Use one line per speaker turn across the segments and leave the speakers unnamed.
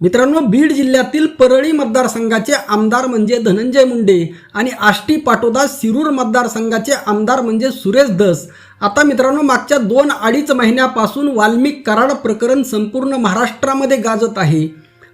मित्रांनो बीड जिल्ह्यातील परळी मतदारसंघाचे आमदार म्हणजे धनंजय मुंडे आणि आष्टी पाटोदा शिरूर मतदारसंघाचे आमदार म्हणजे सुरेश धस. आता मित्रांनो मागच्या दोन अडीच महिन्यापासून वाल्मिक कराड प्रकरण संपूर्ण महाराष्ट्रामध्ये गाजत आहे.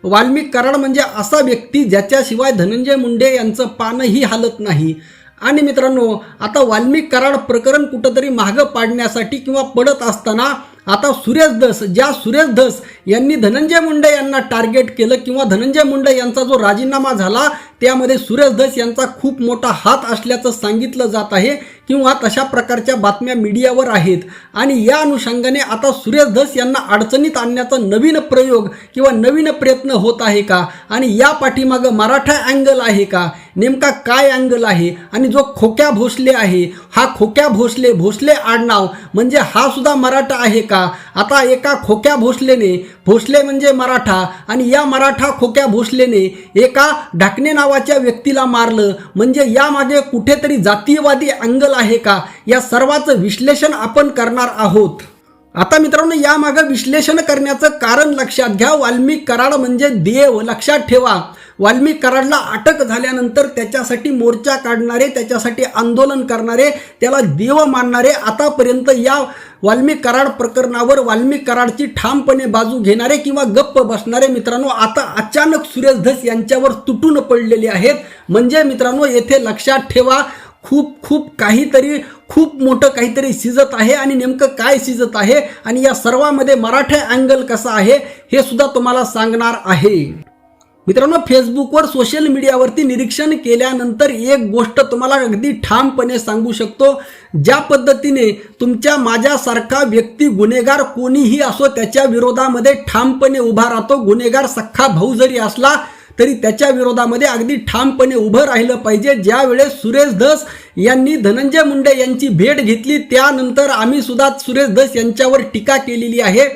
वाल्मिक कराड म्हणजे असा व्यक्ती ज्याच्याशिवाय धनंजय मुंडे यांचं पानही हालत नाही. आणि मित्रांनो आता वाल्मिक कराड प्रकरण कुठंतरी मागं पाडण्यासाठी किंवा पडत असताना आता सुरेश धस ज्या सुरेश धस यांनी धनंजय मुंडे यांना टार्गेट केलं किंवा धनंजय मुंडे यांचा जो राजीनामा झाला त्यामध्ये सुरेश धस यांचा खूप मोठा हात असल्याचं सांगितलं जात आहे किंवा तशा प्रकारच्या बातम्या मीडियावर आहेत. आणि या अनुषंगाने आता सुरेश धस यांना अडचणीत आणण्याचा नवीन प्रयोग किंवा नवीन प्रयत्न होत आहे का? आणि या पाठीमागं मराठा अँगल आहे का? नेमका काय अँगल आहे आणि जो खोक्या भोसले आहे हा खोक्या भोसले भोसले आडनाव म्हणजे हा सुद्धा मराठा आहे का? आता एका खोक्या भोसलेने भोसले म्हणजे मराठा आणि या मराठा खोक्या भोसलेने एका ढाकणे नावाच्या व्यक्तीला मारलं. म्हणजे यामागे कुठेतरी जातीयवादी अँगल आहे का? या सर्वाचं विश्लेषण आपण करणार आहोत. आता मित्रांनो यामागं विश्लेषण करण्याचं कारण लक्षात घ्या. वाल्मिक कराड म्हणजे देव. लक्षात ठेवा. वाल्मिक कराडला अटक झाल्यानंतर त्याच्यासाठी मोर्चा काढणारे त्याच्यासाठी आंदोलन करणारे त्याला देव मानणारे आतापर्यंत या वाल्मिक कराड प्रकरणावर वाल्मिक कराडची ठामपणे बाजू घेणारे किंवा गप्प बसणारे मित्रांनो आता अचानक सुरेश धस यांच्यावर तुटून पडलेले आहेत. म्हणजे मित्रांनो येथे लक्षात ठेवा खूप खूप काहीतरी खूप मोठं काहीतरी शिजत आहे आणि नेमकं काय शिजत आहे आणि या सर्वामध्ये मराठा अँगल कसा आहे हे सुद्धा तुम्हाला सांगणार आहे. मित्रांनो फेसबुकवर सोशल मीडियावरती निरीक्षण केल्यानंतर एक गोष्ट तुम्हाला अगदी ठामपणे सांगू शकतो. ज्या पद्धतीने तुमच्या माझ्यासारखा व्यक्ती गुन्हेगार कोणीही असो त्याच्या विरोधामध्ये ठामपणे उभा राहतो. गुन्हेगार सख्खा भाऊ जरी असला तरी त्याच्या विरोधामध्ये अगदी ठामपणे उभं राहिलं पाहिजे. ज्यावेळेस सुरेश धस यांनी धनंजय मुंडे यांची भेट घेतली त्यानंतर आम्ही सुद्धा सुरेश धस यांच्यावर टीका केलेली आहे.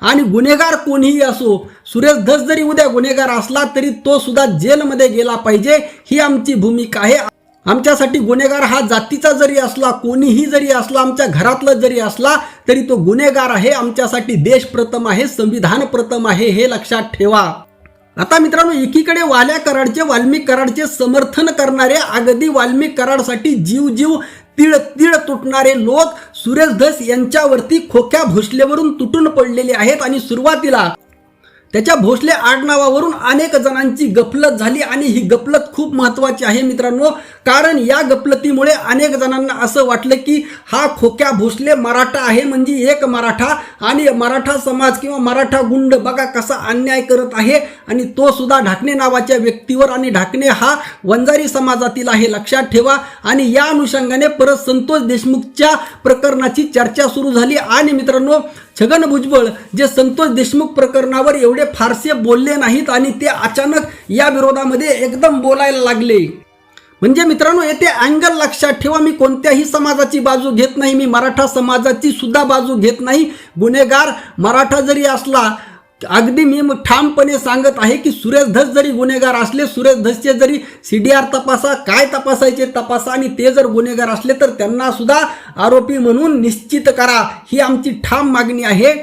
आणि गुन्हेगार कोणीही असो सुरेश धस जरी उद्या गुन्हेगार असला तरी तो सुद्धा जेलमध्ये गेला पाहिजे. ही आमची भूमिका आहे. आमच्यासाठी गुन्हेगार हा जातीचा जरी असला कोणीही जरी असला आमच्या घरातलं जरी असला तरी तो गुन्हेगार आहे. आमच्यासाठी देश प्रथम आहे संविधान प्रथम आहे हे लक्षात ठेवा. आता मित्रांनो एकीकडे वाल्या कराडचे वाल्मिक कराडचे समर्थन करणारे अगदी वाल्मिक कराडसाठी जीव जीव तिळ तिळ तुटणारे लोक सुरेश धस यांच्यावरती खोक्या भोसलेवरून तुटून पडलेले आहेत. आणि सुरुवातीला त्याच्या भोसले आडनावावरून अनेक जणांची गफलत झाली आणि ही गफलत खूप महत्वाची आहे मित्रांनो. कारण या गफलतीमुळे अनेक जणांना असं वाटलं की हा खोक्या भोसले मराठा आहे म्हणजे एक मराठा आणि मराठा समाज किंवा मराठा गुंड बघा कसा अन्याय करत आहे आणि तो सुद्धा ढाकणे नावाच्या व्यक्तीवर आणि ढाकणे हा वंजारी समाजातील आहे लक्षात ठेवा. आणि या अनुषंगाने परत संतोष देशमुखच्या प्रकरणाची चर्चा सुरू झाली. आणि मित्रांनो छगन भुजबळ जे संतोष देशमुख प्रकरणावर एवढे फारसे बोलले नाहीत आणि ते अचानक या विरोधामध्ये एकदम बोलायला लागले. म्हणजे मित्रांनो येथे अँगल लक्षात ठेवा मी कोणत्याही समाजाची बाजू घेत नाही मी मराठा समाजाची सुद्धा बाजू घेत नाही. गुन्हेगार मराठा जरी असला अगदी मी मग ठामपणे सांगत आहे की सुरेश धस जरी गुन्हेगार असले सुरेश धसचे जरी सी डी आर तपासा काय तपासायचे तपासा आणि ते जर गुन्हेगार असले तर त्यांना सुद्धा आरोपी म्हणून निश्चित करा. ही आमची ठाम मागणी आहे.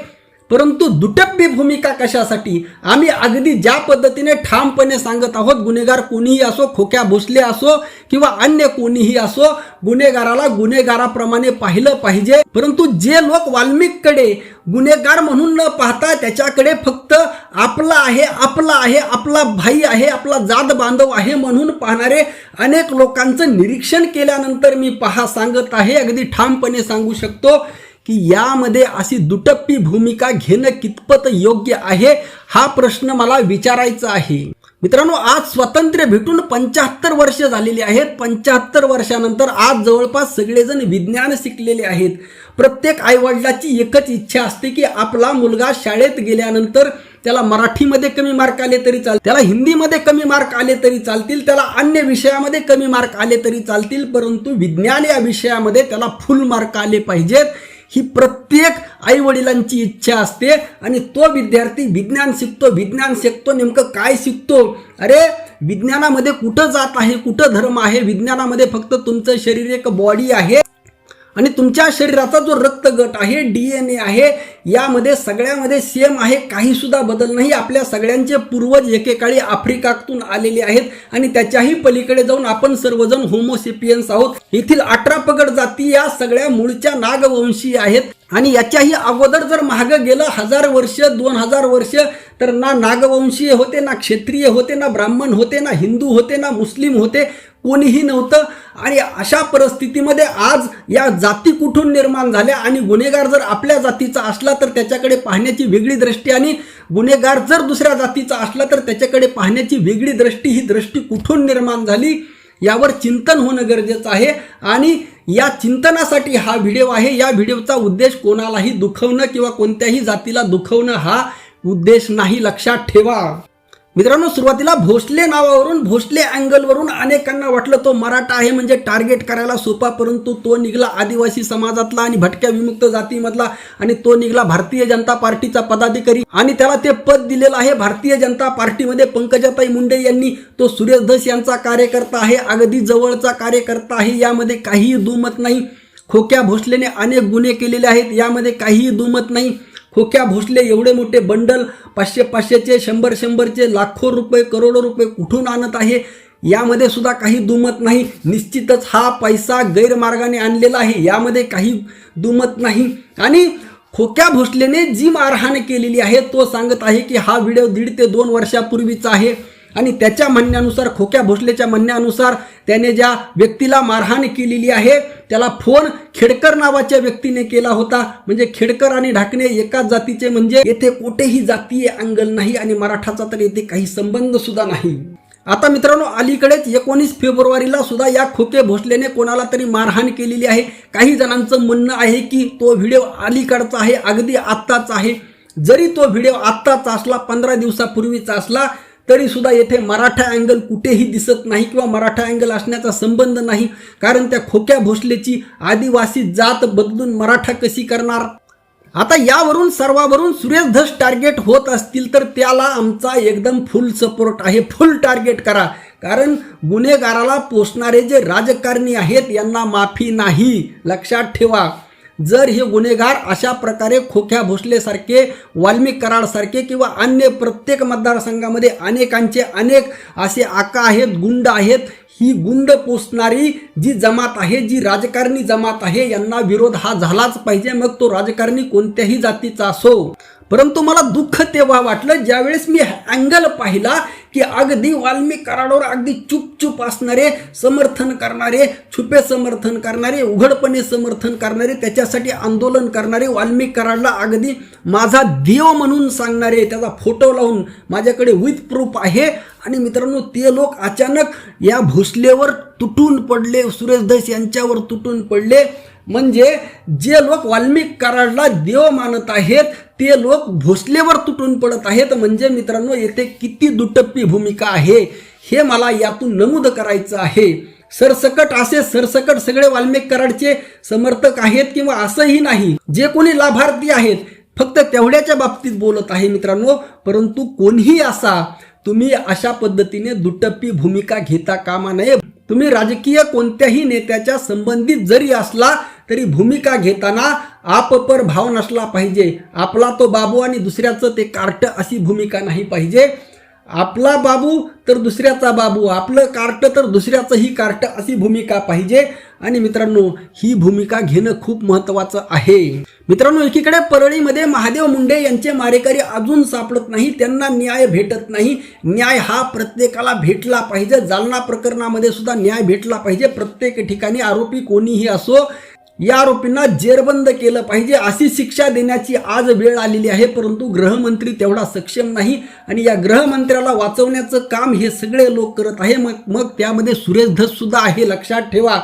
परंतु दुटप्पी भूमिका कशासाठी? आम्ही अगदी ज्या पद्धतीने ठामपणे सांगत आहोत गुन्हेगार कोणीही असो खोक्या भोसले असो किंवा अन्य कोणीही असो गुन्हेगाराला गुन्हेगाराप्रमाणे पाहिलं पाहिजे. परंतु जे लोक वाल्मिककडे गुन्हेगार म्हणून न पाहता त्याच्याकडे फक्त आपला आहे आपला आहे आपला भाई आहे आपला जात बांधव आहे म्हणून पाहणारे अनेक लोकांचं निरीक्षण केल्यानंतर मी पहा सांगत आहे अगदी ठामपणे सांगू शकतो. की यामध्ये अशी दुटप्पी भूमिका घेणं कितपत योग्य आहे हा प्रश्न मला विचारायचा आहे. मित्रांनो आज स्वातंत्र्य भेटून पंच्याहत्तर वर्ष झालेली आहेत. पंच्याहत्तर वर्षानंतर आज जवळपास सगळेजण विज्ञान शिकलेले आहेत. प्रत्येक आईवडिलाची एकच इच्छा असते की आपला मुलगा शाळेत गेल्यानंतर त्याला मराठीमध्ये कमी मार्क आले तरी चालतील त्याला हिंदीमध्ये कमी मार्क आले तरी चालतील त्याला अन्य विषयामध्ये कमी मार्क आले तरी चालतील परंतु विज्ञान या विषयामध्ये त्याला फुल मार्क आले पाहिजेत. ही प्रत्येक आई वडिलांची इच्छा असते आणि तो विद्यार्थी विज्ञान शिकतो विज्ञान शिकतो नेमकं काय शिकतो? अरे विज्ञानामध्ये कुठं जात आहे कुठं धर्म आहे? विज्ञानामध्ये फक्त तुमचं शरीर एक बॉडी आहे. आणि तुमच्या शरीराचा जो रक्तगट आहे डी एन ए आहे यामध्ये सगळ्यामध्ये सेम आहे काहीसुद्धा बदल नाही. आपल्या सगळ्यांचे पूर्वज एकेकाळी आफ्रिकातून आलेले आहेत आणि त्याच्याही पलीकडे जाऊन आपण सर्वजण होमोसिपियन्स आहोत. येथील अठरा पगड जाती या सगळ्या मूळच्या नागवंशी आहेत. आणि याच्याही अगोदर जर मागं गेलं हजार वर्ष दोन हजार वर्ष तर ना नागवंशीय होते ना क्षेत्रीय होते ना ब्राह्मण होते ना हिंदू होते ना मुस्लिम होते कोणीही नव्हतं. आणि अशा परिस्थितीमध्ये आज या जाती कुठून निर्माण झाल्या? आणि गुन्हेगार जर आपल्या जातीचा असला तर त्याच्याकडे पाहण्याची वेगळी दृष्टी आणि गुन्हेगार जर दुसऱ्या जातीचा असला तर त्याच्याकडे पाहण्याची वेगळी दृष्टी ही दृष्टी कुठून निर्माण झाली? यावर चिंतन होणं गरजेचं आहे. आणि या चिंतनासाठी हा व्हिडिओ आहे. या व्हिडिओचा उद्देश कोणालाही दुखवणं किंवा कोणत्याही जातीला दुखवणं हा उद्देश नाही. लक्षात ठेवा. मित्रांनो सुरुवातीला भोसले नावावरून भोसले अँगलवरून अनेकांना वाटलं तो मराठा आहे म्हणजे टार्गेट करायला सोपा परंतु तो निघला आदिवासी समाजातला आणि भटक्या विमुक्त जातीमधला आणि तो निघला भारतीय जनता पार्टीचा पदाधिकारी. आणि त्याला ते पद दिलेलं आहे भारतीय जनता पार्टीमध्ये पंकजाताई मुंडे यांनी. तो सुरेश धस यांचा कार्यकर्ता आहे अगदी जवळचा कार्यकर्ता आहे यामध्ये काहीही दुमत नाही. खोक्या भोसलेने अनेक गुन्हे केलेले आहेत यामध्ये काहीही दुमत नाही. खोक्या भोसले एवढे मोठे बंडल पाचशे पाचशेचे शंभर शंभरचे लाखो रुपये करोडो रुपये कुठून आणत आहे? यामध्ये सुद्धा काही दुमत नाही. निश्चितच हा पैसा गैरमार्गाने आणलेला आहे. यामध्ये काही दुमत नाही. आणि खोक्या भोसलेने जी मारहाण केलेली आहे तो सांगत आहे की हा व्हिडिओ दीड ते दोन वर्षापूर्वीचा आहे. आणि त्याच्या म्हणण्यानुसार खोक्या भोसलेच्या म्हणण्यानुसार त्याने ज्या व्यक्तीला मारहाण केलेली आहे त्याला फोन खेडकर नावाच्या व्यक्तीने केला होता. म्हणजे खेडकर आणि ढाकणे एकाच जातीचे म्हणजे येथे कुठेही जातीय अंगल नाही आणि मराठाचा तर येथे काही संबंध सुद्धा नाही. आता मित्रांनो अलीकडेच एकोणीस फेब्रुवारीला सुद्धा या खोके भोसलेने कोणाला तरी मारहाण केलेली आहे. काही जणांचं म्हणणं आहे की तो व्हिडिओ अलीकडचा आहे अगदी आत्ताचा आहे. जरी तो व्हिडिओ आत्ताचा असला पंधरा दिवसापूर्वीचा असला तरी सुद्धा येथे मराठा अँगल कुठेही दिसत नाही किंवा मराठा अँगल असण्याचा संबंध नाही. कारण त्या खोक्या भोसलेची आदिवासी जात बदलून मराठा कशी करणार? आता यावरून सर्वावरून सुरेश धस टार्गेट होत असतील तर त्याला आमचा एकदम फुल सपोर्ट आहे. फुल टार्गेट करा. कारण गुन्हेगाराला पोचणारे जे राजकारणी आहेत यांना माफी नाही. लक्षात ठेवा. जर हे गुन्हेगार अशा प्रकारे खोख्या भोसलेसारखे वाल्मिक कराडसारखे किंवा अन्य प्रत्येक मतदारसंघामध्ये अनेकांचे अनेक असे आका आहेत गुंड आहेत ही गुंड पोचणारी जी जमात आहे जी राजकारणी जमात आहे यांना विरोध हा झालाच पाहिजे. मग तो राजकारणी कोणत्याही जातीचा असो. परंतु मला दुःख तेव्हा वाटलं ज्यावेळेस मी अँगल पाहिला की अगदी वाल्मिक कराडावर अगदी चुपचूप असणारे समर्थन करणारे छुपे समर्थन करणारे उघडपणे समर्थन करणारे त्याच्यासाठी आंदोलन करणारे वाल्मिक कराडला अगदी माझा देव म्हणून सांगणारे त्याचा फोटो लावून माझ्याकडे विथ प्रूफ आहे. आणि मित्रांनो ते लोक अचानक या भोसलेवर तुटून पडले सुरेश धस यांच्यावर तुटून पडले. म्हणजे जे लोक वाल्मिक कराडला देव मानत आहेत ते लोक भोसलेवर तुटून पडत आहेत. म्हणजे मित्रांनो येथे किती दुटप्पी भूमिका आहे हे मला यातून नमूद करायचं आहे. सरसकट असे सरसकट सगळे वाल्मिक कराडचे समर्थक आहेत किंवा असंही नाही. जे कोणी लाभार्थी आहेत फक्त तेवढ्याच्या बाबतीत बोलत आहे मित्रांनो. परंतु कोणीही असा तुम्ही अशा पद्धतीने दुटप्पी भूमिका घेता कामा नये. तुम्ही राजकीय कोणत्याही नेत्याच्या संबंधित जरी असला तरी भूमिका घेताना आपपर भाव नसला पाहिजे. आपला तो बाबू आणि दुसऱ्याचं ते कार्ट अशी भूमिका नाही पाहिजे. आपला बाबू तर दुसऱ्याचा बाबू आपलं कार्ट तर दुसऱ्याचंही कार्ट अशी भूमिका पाहिजे. आणि मित्रांनो ही भूमिका घेणं खूप महत्वाचं आहे. मित्रांनो एकीकडे परळीमध्ये महादेव मुंडे यांचे मारेकरी अजून सापडत नाही त्यांना न्याय भेटत नाही. न्याय हा प्रत्येकाला भेटला पाहिजे. जालना प्रकरणामध्ये सुद्धा न्याय भेटला पाहिजे. प्रत्येक ठिकाणी आरोपी कोणीही असो या आरोपींना जेरबंद केलं पाहिजे अशी शिक्षा देण्याची आज वेळ आलेली आहे परंतु गृहमंत्री तेवढा सक्षम नाही आणि या गृहमंत्र्याला वाचवण्याचं काम हे सगळे लोक करत आहे. मग मग त्यामध्ये सुरेश धस सुद्धा आहे. लक्षात ठेवा.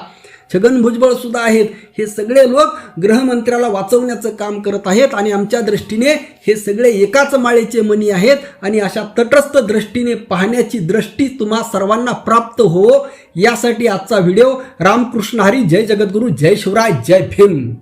छगन भुजबळ सुद्धा आहेत. हे सगळे लोक गृहमंत्र्याला वाचवण्याचं काम करत आहेत आणि आमच्या दृष्टीने हे सगळे एकाच माळेचे मनी आहेत आणि अशा तटस्थ दृष्टीने पाहण्याची दृष्टी तुम्हा सर्वांना प्राप्त हो यासाठी आजचा व्हिडिओ. रामकृष्ण हरी. जय जगद्गुरू. जय शिवराय. जय भीम.